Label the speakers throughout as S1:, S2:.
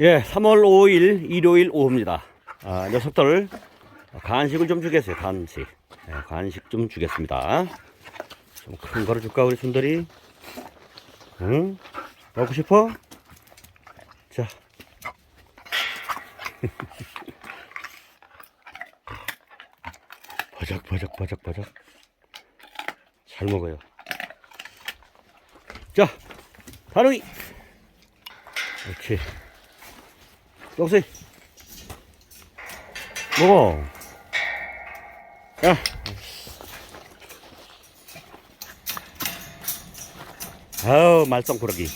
S1: 예, 3월 5일 일요일 오후입니다. 아, 녀석들 간식을 좀 주겠어요. 간식. 예, 간식 좀 주겠습니다. 좀 큰 거를 줄까 우리 순돌이? 응? 먹고 싶어? 자. 버적 버적 버적 버적. 잘 먹어요. 자, 다롱이. 그렇지. 여보세요. 먹어. 야. 아우 말썽꾸러기.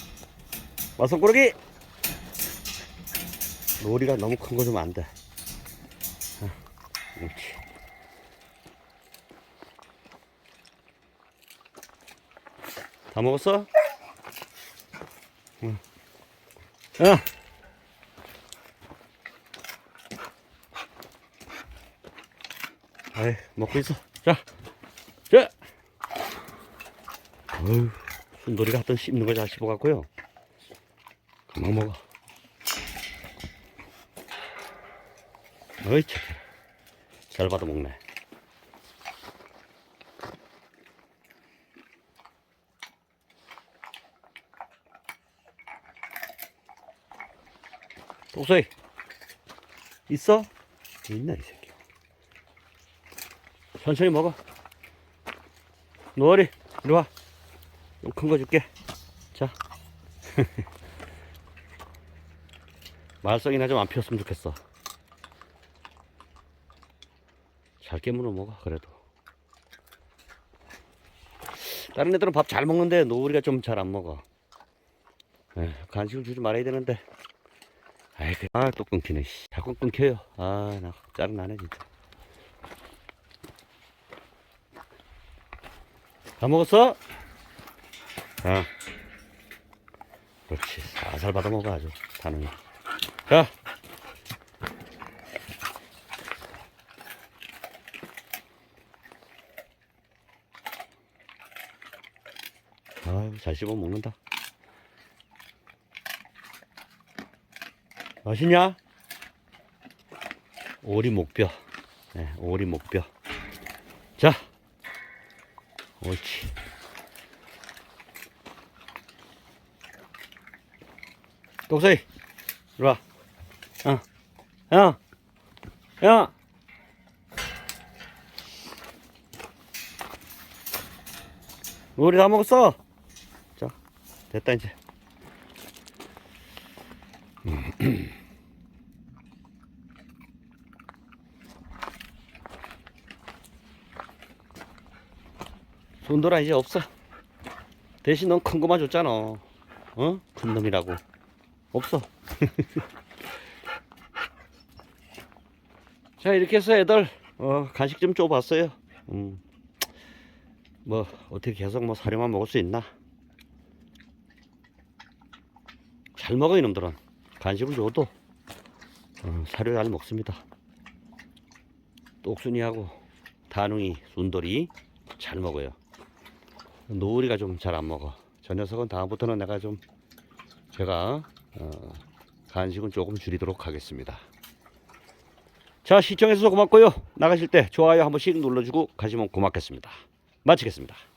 S1: 말썽꾸러기. 놀이가 너무 큰 거 좀 안 돼. 아, 그렇지. 다 먹었어? 응. 야. 아이, 먹고 있어. 자, 자. 어휴, 순돌이가 하여튼 씹는 거 잘 씹어갖고요. 금방 먹어. 어이. 잘 받아 먹네. 독서이 있어? 있나 이 새끼. 천천히 먹어. 노을이 이리 와. 큰거 줄게. 자. 말썽이나 좀 안 피웠으면 좋겠어. 잘 깨물어 먹어 그래도. 다른 애들은 밥 잘 먹는데 노을이가 좀 잘 안 먹어. 에휴, 간식을 주지 말아야 되는데. 아이, 그- 아, 또 끊기네, 씨. 자꾸 끊겨요. 아, 나 짜증나네, 진짜. 다 먹었어? 아. 그렇지. 살살 받아 먹어, 아주. 다는. 자. 아유, 잘 씹어 먹는다. 맛있냐? 오리 목뼈. 네, 오리 목뼈. 자. 옳지. 독서이. 이리 와. 어. 야. 야. 우리 다 먹었어. 자. 됐다, 이제. 손돌아 이제 없어. 대신 넌 큰 거만 줬잖아. 어? 큰 놈이라고. 없어. 자 이렇게 해서 애들 어, 간식 좀 줘봤어요. 음. 뭐 어떻게 계속 뭐 사료만 먹을 수 있나? 잘 먹어 이놈들은. 간식을 줘도 어, 사료 잘 먹습니다. 똑순이하고 다능이, 순돌이 잘 먹어요. 노을이가 좀 잘 안 먹어. 저 녀석은 다음부터는 내가 좀 제가 어, 간식은 조금 줄이도록 하겠습니다. 자 시청해주셔서 고맙고요. 나가실 때 좋아요 한 번씩 눌러주고 가시면 고맙겠습니다. 마치겠습니다.